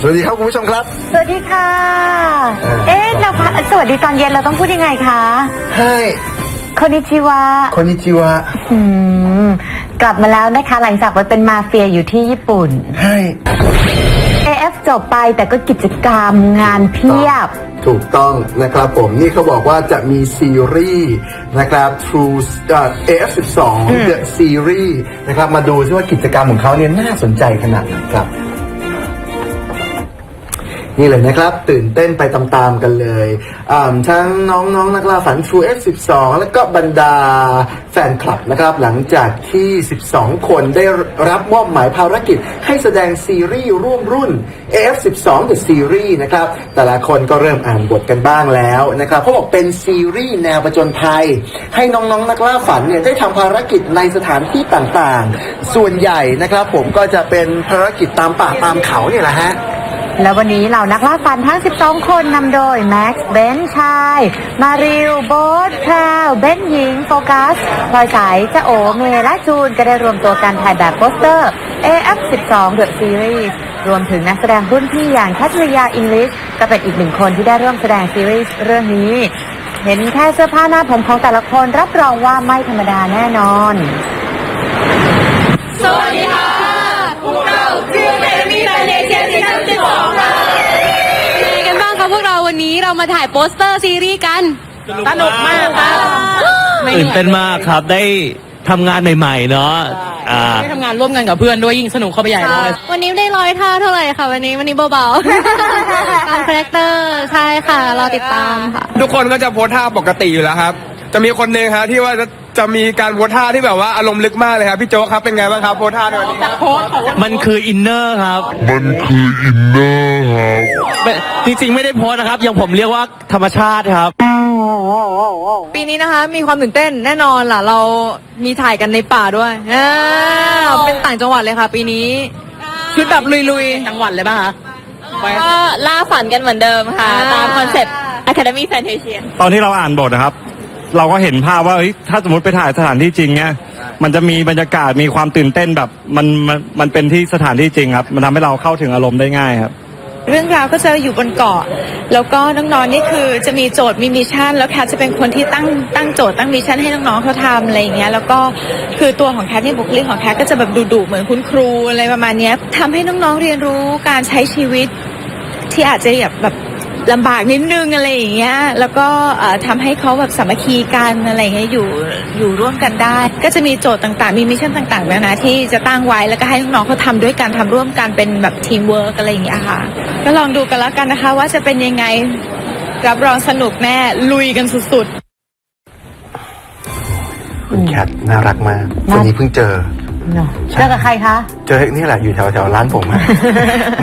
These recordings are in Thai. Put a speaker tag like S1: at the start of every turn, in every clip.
S1: สวัสดีครับคุณผู้ชมครับ
S2: สวัสดีค่ะ
S1: เออ
S2: เอ๊ะเราพักสวัสดีตอนเย็นเราต้องพูดยังไงคะ
S1: ให้
S2: คนิชิวะ
S1: คนนิจิวะ
S2: อืมกลับมาแล้วนะคะ หลังจากไปเป็นมาเฟียอยู่ที่ญี่ปุ่น
S1: ให้
S2: AF จบไปแต่ก็กิจกรรมงานเพียบ
S1: ถูกต้องนะครับผมนี่เขาบอกว่าจะมีซีรีส์นะครับ True เอ่อ AF12 The Series นะครับมาดูซิว่ากิจกรรมของเขาเนี่ยน่าสนใจขนาดไหนครับ นี่เลยนะครับ ตื่นเต้นไปตามๆกันเลยทั้งน้องๆนักล่าฝัน True F12 แล้วก็บรรดาแฟนคลับนะครับ หลังจากที่ 12 คนได้รับมอบหมายภารกิจ ให้แสดงซีรีส์ร่วมรุ่น AF12 The Series นะครับ แต่ละคนก็เริ่มอ่านบทกันบ้างแล้วนะครับเขาบอกเป็นซีรีส์แนวประจนภัย ให้น้องๆนักล่าฝันเนี่ยได้ทำภารกิจในสถานที่ต่างๆ ส่วนใหญ่นะครับผมก็จะเป็นภารกิจตามป่าตามเขาเนี่ยแหละฮะ
S2: แล้ววันนี้เรานักล่าฟันทั้ง 12 คนนำโดย แม็กซ์ เบนชาย มาริว โบทแพรวเบนหญิง โฟกัสพลอยสายจะโอเมและจูนก็ได้รวมตัวกันถ่ายแบบโปสเตอร์ AF12 The Series รวมถึงนักแสดงรุ่นพี่อย่างคัตริยาอิงลิชก็เป็นอีกหนึ่งคนที่ได้ร่วมแสดงซีรีส์เรื่องนี้ เห็นแค่เสื้อผ้าหน้าผมของแต่ละคนรับรองว่าไม่ธรรมดาแน่นอน
S3: สวัสดีค่ะ พวกเราชื่อเบบี้แบนเดเชียซีซั่นสิบสองค่ะเป็นไงกันบ้างคะพ วกเราวันนี้เรามาถ่ายโปสเตอร์ซีรีส์กันสนุกมากค่ะ
S4: ตื่นเต้นมากครับได้ทำงานใหม่ๆเนาะอ่า
S5: ได้ทำงานร่วมกันกับเพื่อนด้วยยิ่งสนุกเข้าไปใหญ่เลย
S3: วันนี้ไม่ได้ร้อยท่าเท่าไหร่ค่ะ วันนี้วันนี้เบาๆตามคาแรคเตอร์ใช่ค่ะรอติดตามค่ะ
S6: ทุกคนก็จะโพสท่าปกติอยู่แล้วครับ จะมีคนหนึ่งครับที่ว่าจะ จะมีการโพสท่าที่แบบว่าอารมณ์ลึกมากเลยครับพี่โจ๊กครับเป็นไงบ้างครับโพสท่าในวันนี้ครับ
S4: มันคืออินเนอร์ครับ
S7: มันคืออินเนอร์ครับ
S4: ไม่จริงๆไม่ได้โพสต์นะครับอย่างผมเรียกว่าธรรมชาติครับ
S5: ปีนี้นะคะ มีความตื่นเต้นแน่นอนล่ะ เรามีถ่ายกันในป่าด้วยอ่าเป็นต่างจังหวัดเลยค่ะ ปีนี้ชุดแบบลุยๆจังหวัดเลยป่ะคะไป
S3: ก็ล่าฝันกันเหมือนเดิมค่ะ ตามคอนเซ็ปต์ Academy Fantasia
S8: ตอนที่เราอ่านบทนะครับ เราก็เห็นภาพว่าเฮ้ยถ้าสมมติไปถ่ายสถานที่จริงเนี่ยมันจะมีบรรยากาศมีความตื่นเต้นแบบมันมันมันเป็นที่สถานที่จริงครับ มันทำให้เราเข้าถึงอารมณ์ได้ง่ายครับ
S9: เรื่องราวก็จะอยู่บนเกาะ แล้วก็น้องๆนี่คือจะมีโจทย์มีมิชชั่น แล้วแคทจะเป็นคนที่ตั้งตั้งโจทย์ตั้งมิชชั่นให้น้องๆเขาทำอะไรอย่างเงี้ย แล้วก็คือตัวของแคทนี่บุคลิกของแคทก็จะแบบดุๆเหมือนคุณครูอะไรประมาณเนี้ยทำให้น้องๆเรียนรู้การใช้ชีวิตที่อาจจะแบบแบบ ลำบากนิดนึงอะไรอย่างเงี้ย แล้วก็เอ่อทำให้เขาแบบสามัคคีกันอะไรเงี้ยอยู่อยู่ร่วมกันได้ ก็จะมีโจทย์ต่างๆ มีมิชชั่นต่างๆนะนะที่จะตั้งไว้แล้วก็ให้น้องๆเขาทำด้วยกันทำร่วมกันเป็นแบบทีมเวิร์กอะไรอย่างเงี้ยค่ะ ก็ลองดูกันแล้วกันนะคะ ว่าจะเป็นยังไงรับรองสนุกแน่ลุยกันสุดๆ
S1: คุณแคทน่ารักมากวันนี้เพิ่งเจอ
S2: เนอะเจอกับใครคะ
S1: เจอนี่แหละอยู่แถวแถวๆร้านผมอะ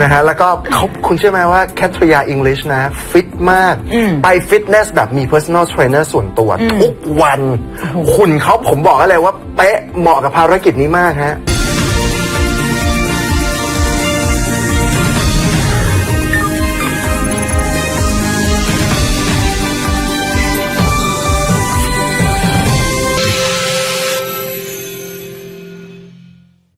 S1: นะฮะแล้วก็เขาคุณเชื่อไหมว่าแคทริยาอังกฤษนะ ฟิตมาก ไปฟิตเนสแบบมี personal trainer ส่วนตัว ทุกวันหุ่นเขาผมบอกอะไรว่า เป๊ะเหมาะกับภารกิจนี้มากฮะ